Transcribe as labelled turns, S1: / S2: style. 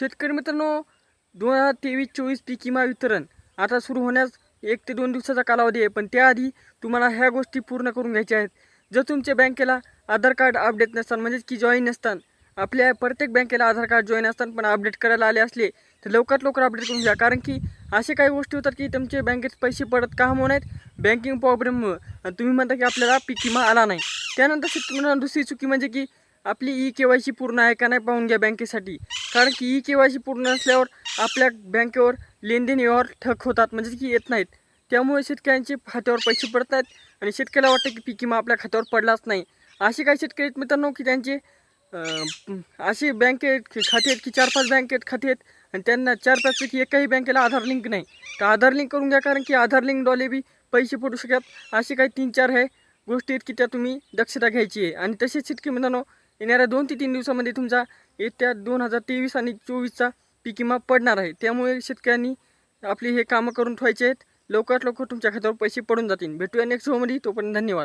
S1: शेतकरी मित्रांनो दोन हजार तेवीस चोवीस पीक विमा वितरण आता सुरू होण्यास एक ते दोन दिवसाचा कालावधी आहे. पण त्याआधी तुम्हाला ह्या गोष्टी पूर्ण करून घ्यायच्या आहेत. जर तुमच्या बँकेला आधार कार्ड अपडेट नसतात म्हणजेच की जॉईन नसतात आपल्या प्रत्येक बँकेला आधार कार्ड जॉईन असतात पण अपडेट करायला आले असले तर लवकरात लवकर अपडेट करून घ्या. कारण की असे काही गोष्टी होतात की तुमचे बँकेत पैसे पडत का म्हणून आहेत? बँकिंग प्रॉब्लेममुळं. आणि तुम्ही म्हणता की आपल्याला पीक विमा आला नाही. त्यानंतर शेतकऱ्यांना दुसरी चुकी म्हणजे की आपली ई के वाय सी पूर्ण आहे का नाही पाहून घ्या बँकेसाठी. कारण की ई के वाय सी पूर्ण असल्यावर आपल्या बँकेवर लेनदेन व्यवहार ठक होतात म्हणजे की येत नाहीत. त्यामुळे शेतकऱ्यांचे खात्यावर पैसे पडत आहेत आणि शेतकऱ्याला वाटतं की पीक विमा आपल्या खात्यावर पडलाच नाही. असे काही शेतकरी आहेत मित्रांनो की त्यांचे असे बँकेत खाते आहेत की चार पाच बँकेत खाते आहेत आणि त्यांना चार पाचपैकी एकाही बँकेला आधार लिंक नाही. तर आधार लिंक करून घ्या कारण की आधार लिंकद्वारे बी पैसे पडू शकतात. असे काही तीन चार हे गोष्टी आहेत की त्या तुम्ही दक्षता घ्यायची आहे. आणि तसेच शेतकरी मित्रांनो येणाऱ्या दोन ते तीन दिवसामध्ये तुमचा येत्या दोन हजार तेवीस आणि चोवीसचा पीक विमा पडणार आहे. त्यामुळे शेतकऱ्यांनी आपली हे कामं करून ठेवायचे आहेत. लवकरात लवकर तुमच्या खात्यावर पैसे पडून जातील. भेटूया नेक्स्ट शोमध्ये तोपर्यंत धन्यवाद.